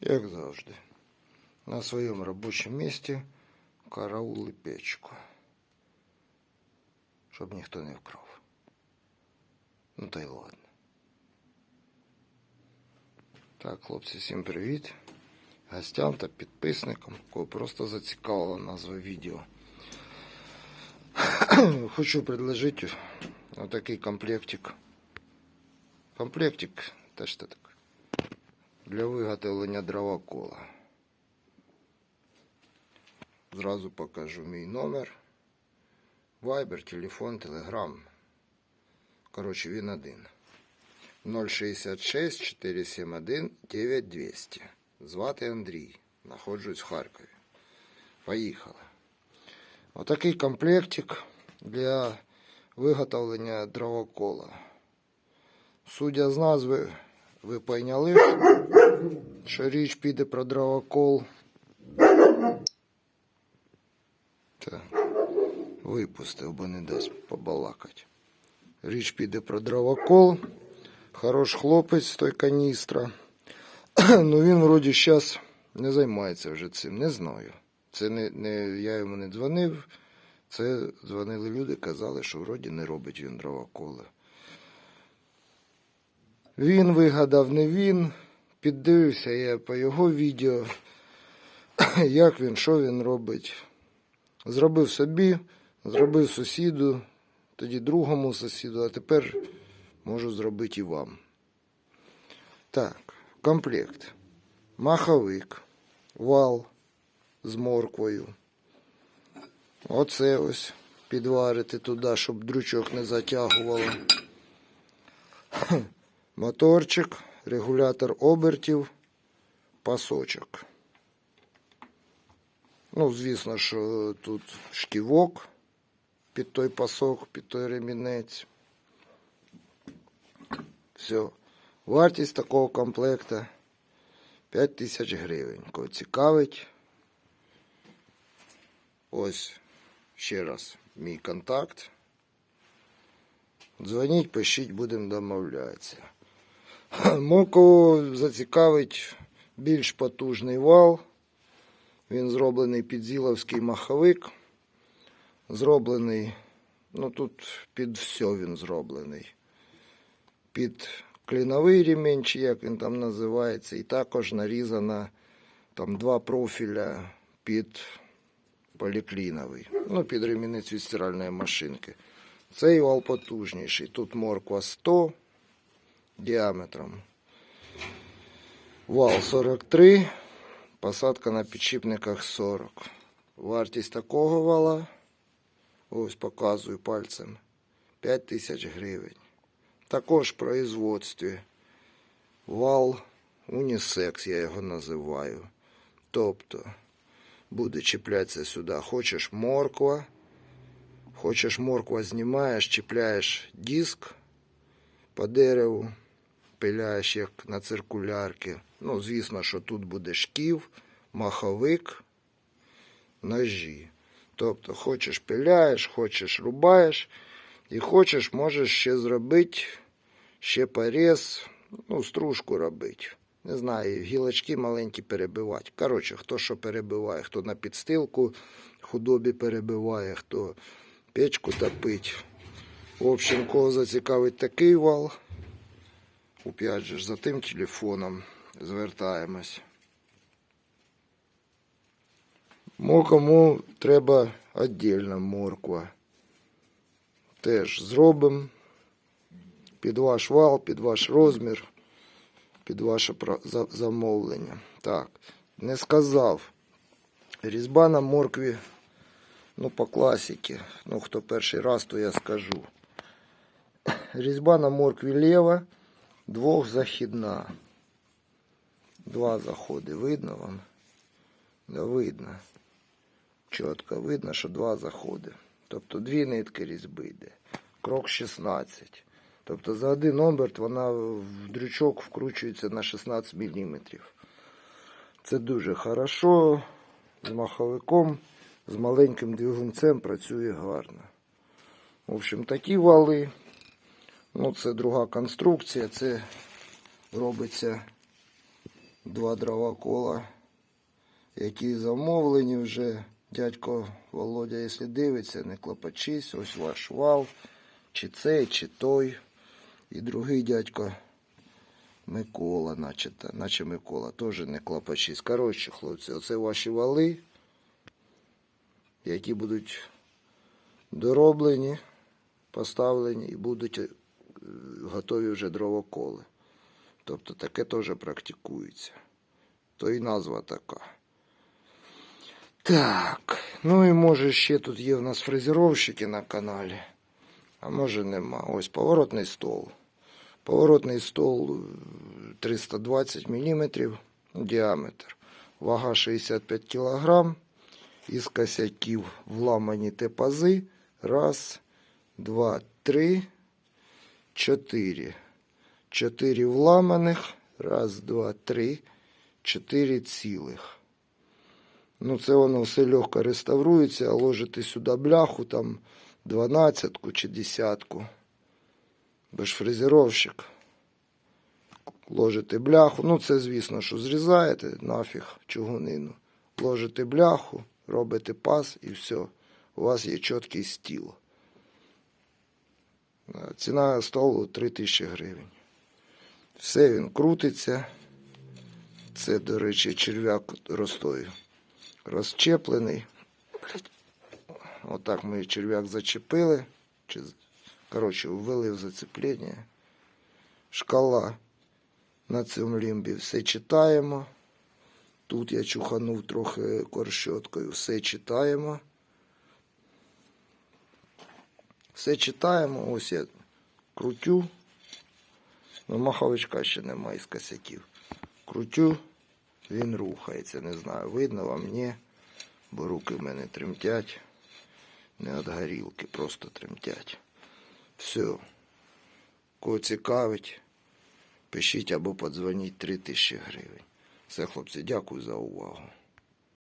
Як завжди. На своєму робочому місці караули печку. Щоб ніхто не вкрав. Ну та й ладно. Так, хлопці, всім привіт. Гостям та підписникам, кого просто зацікавила назва відео. Хочу предложити отакий комплектик. Комплектик, теж це так. Для виготовлення дровокола. Зразу покажу мій номер. Viber, телефон, Telegram. Коротше, він один. 066 471 9200. Звати Андрій. Знаходжусь в Харкові. Поїхали. Отакий комплектик для виготовлення дровокола. Судя з назви, ви пойняли, що річ піде про дровокол. Так, випустив, бо не дасть побалакати. Річ піде про дровокол. Хорош хлопець той каністра. ну він вроді зараз не займається вже цим, не знаю. Це не, не я йому не дзвонив. Це дзвонили люди, казали, що вроді не робить він дровоколи. Він вигадав, не він. Піддивився я по його відео, як він, що він робить. Зробив собі, зробив сусіду, тоді другому сусіду, а тепер можу зробити і вам. Так, комплект. Маховик, вал з морквою. Оце ось підварити туди, щоб дручок не затягувало. Моторчик, регулятор обертів, пасочок. Ну, звісно, що тут шківок під той пасок, під той ремінець. Все. Вартість такого комплекта 5 тисяч гривень. Кого цікавить. Ось ще раз мій контакт. Дзвоніть, пишіть, будемо домовлятися. Моко зацікавить більш потужний вал. Він зроблений під зіловський маховик. Зроблений, ну тут під все він зроблений. Під кліновий ремінь, чи як він там називається, і також нарізано там два профіля під полікліновий. Ну, під ремінець від стиральної машинки. Цей вал потужніший. Тут морква 100 діаметром. Вал 43, посадка на підшипниках 40. Вартість такого вала, ось показую пальцем, 5 тисяч гривень. Також в производстві вал унісекс, я його називаю. Тобто буде чіплятися сюди. Хочеш морква, хочеш морква знімаєш, чіпляєш диск по дереву, пиляєш як на циркулярки. Ну, звісно, що тут буде шків, маховик, ножі. Тобто, хочеш пиляєш, хочеш рубаєш, і хочеш, можеш ще зробити ще поріз, ну, стружку робити. Не знаю, гілочки маленькі перебивати. Коротше, хто що перебиває, хто на підстилку худобі перебиває, хто печку топить. В общем, кого зацікавить такий вал, опять же, за тим телефоном звертаємось. Мо кому треба віддільна морква. Теж зробимо під ваш вал, під ваш розмір, під ваше замовлення. Так, не сказав. Різьба на моркві, ну, по класіки. Ну, хто перший раз, то я скажу. Різьба на моркві ліва, двохзахідна. Два заходи. Видно вам? Да, видно. Чітко видно, що два заходи. Тобто дві нитки різьби йде. Крок 16. Тобто за один оберт вона в дрючок вкручується на 16 мм. Це дуже хорошо. З маховиком, з маленьким двигунцем працює гарно. В общем, такі вали. Ну, це друга конструкція. Це робиться два дровокола, які замовлені вже. Дядько Володя, якщо дивиться, не клопочись, ось ваш вал, чи цей, чи той. І другий дядько Микола, наче, наче Микола, теж не клопочись. Коротше, хлопці, оце ваші вали, які будуть дороблені, поставлені і будуть готові вже дровоколи. Тобто таке теж практикується. То і назва така. Так, ну і може ще тут є в нас фрезеровщики на каналі. А може нема. Ось поворотний стол. Поворотний стол е, 320 мм діаметр. Вага 65 кг. Із косяків вламані тепази. Раз, два, три, чотири. Чотири вламаних. Раз, два, три, чотири цілих. Ну, це воно все легко реставрується, а ложити сюди бляху, там, дванадцятку чи десятку. Бо ж фрезеровщик. Ложите бляху. Ну, це, звісно, що зрізаєте нафіг чугунину. Ложите бляху, робите пас і все. У вас є чіткий стіл. Ціна столу 3000 гривень. Все він крутиться. Це, до речі, черв'як ростою розчеплений. Отак ми черв'як зачепили. Чи, коротше, ввели в зацеплення. Шкала на цьому лімбі все читаємо. Тут я чуханув трохи корщоткою, все читаємо. Все читаємо. Ось я крутю. Ну, маховичка ще немає з косяків. Крутю, він рухається. Не знаю, видно вам, ні. Бо руки в мене тремтять. Не від горілки, просто тремтять. Все. Кого цікавить, пишіть або подзвоніть 3000 гривень. Все, хлопці, дякую за увагу.